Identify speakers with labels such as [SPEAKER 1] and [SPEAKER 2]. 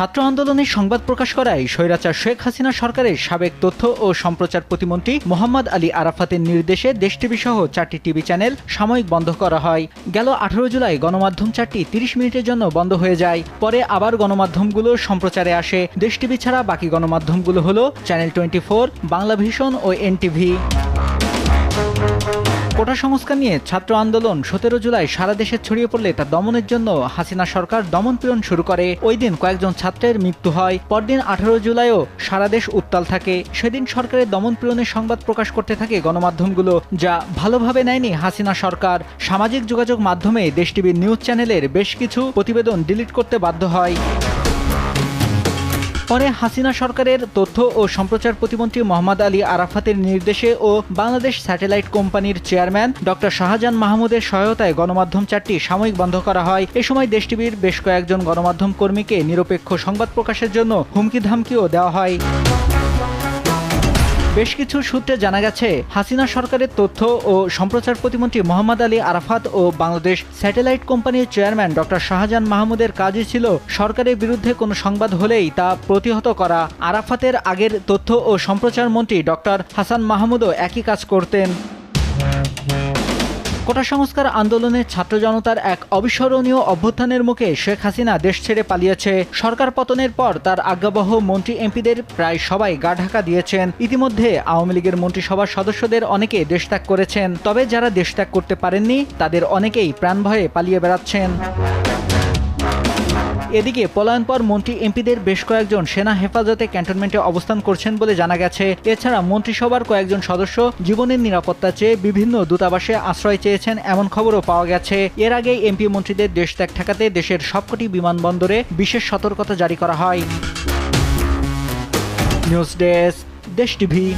[SPEAKER 1] ছাত্র আন্দোলনের সংবাদ প্রকাশ করায় স্বৈরাচার শেখ হাসিনা সরকারের সাবেক তথ্য ও সম্প্রচার প্রতিমন্ত্রী মোহাম্মদ আলী আরাফাতের নির্দেশে দেশ টিভি সহ চারটি টিভি চ্যানেল সাময়িক বন্ধ করা হয়। গেল আঠারো জুলাই গণমাধ্যম চারটি তিরিশ মিনিটের জন্য বন্ধ হয়ে যায়। পরে আবার গণমাধ্যমগুলো সম্প্রচারে আসে। দেশ টিভি ছাড়া বাকি গণমাধ্যমগুলো হলো channel twenty four, Bangla vision ও এনটিভি। কোটা সংস্কার নিয়ে ছাত্র আন্দোলন সতেরো জুলাই সারা দেশে ছড়িয়ে পড়লে তা দমনের জন্য হাসিনা সরকার দমন পীড়ন শুরু করে। ওই দিন কয়েকজন ছাত্রের মৃত্যু হয়। পরদিন আঠারো জুলাইও সারা দেশ উত্তাল থাকে। সেদিন সরকারের দমন পীড়নের সংবাদ প্রকাশ করতে থাকে গণমাধ্যমগুলো, যা ভালোভাবে নেয়নি হাসিনা সরকার। সামাজিক যোগাযোগ মাধ্যমে দেশ টিভির নিউজ চ্যানেলের বেশ কিছু প্রতিবেদন ডিলিট করতে বাধ্য হয়। পরে হাসিনা সরকারের তথ্য ও সম্প্রচার প্রতিমন্ত্রী মোহাম্মদ আলী আরাফাতের নির্দেশে ও বাংলাদেশ স্যাটেলাইট কোম্পানির চেয়ারম্যান ডক্টর শাহজাহান মাহমুদের সহায়তায় গণমাধ্যম চারটি সাময়িক বন্ধ করা হয়। এ সময় দেশ টিভির বেশ কয়েকজন গণমাধ্যম কর্মীকে নিরপেক্ষ সংবাদ প্রকাশের জন্য হুমকি ধামকিও দেওয়া হয়। বেশ কিছু সূত্রে জানা গেছে, হাসিনা সরকারের তথ্য ও সম্প্রচার প্রতিমন্ত্রী মোহাম্মদ আলী আরাফাত ও বাংলাদেশ স্যাটেলাইট কোম্পানির চেয়ারম্যান ডক্টর শাহজাহান মাহমুদের কাজই ছিল সরকারের বিরুদ্ধে কোনো সংবাদ হলেই তা প্রতিহত করা। আরাফাতের আগের তথ্য ও সম্প্রচার মন্ত্রী ডক্টর হাসান মাহমুদও একই কাজ করতেন। কোটা সংস্কার আন্দোলনে ছাত্র জনতার এক অবিস্মরণীয় অভ্যুত্থানের মুখে শেখ হাসিনা দেশ ছেড়ে পালিয়েছে। সরকার পতনের পর তার আজ্ঞাবহ মন্ত্রী এমপিদের প্রায় সবাই গা ঢাকা দিয়েছেন। ইতিমধ্যে আওয়ামী লীগের মন্ত্রিসভার সদস্যদের অনেকে দেশ ত্যাগ করেছেন। তবে যারা দেশ ত্যাগ করতে পারেননি, তাদের অনেকেই প্রাণ ভয়ে পালিয়ে বেড়াচ্ছেন। এদিকে পলায়নপর মন্ত্রী এমপিদের বেশ কয়েকজন সেনা হেফাজতে ক্যান্টনমেন্টে অবস্থান করছেন বলে জানা গেছে। এছাড়া মন্ত্রিসভার কয়েকজন সদস্য জীবনের নিরাপত্তা চেয়ে বিভিন্ন দূতাবাসে আশ্রয় চেয়েছেন এমন খবরও পাওয়া গেছে। এর আগে এমপি মন্ত্রীদের দেশ ত্যাগ ঠেকাতে দেশের সবকটি বিমানবন্দরে বিশেষ সতর্কতা জারি করা হয়। News desk, Desh TV.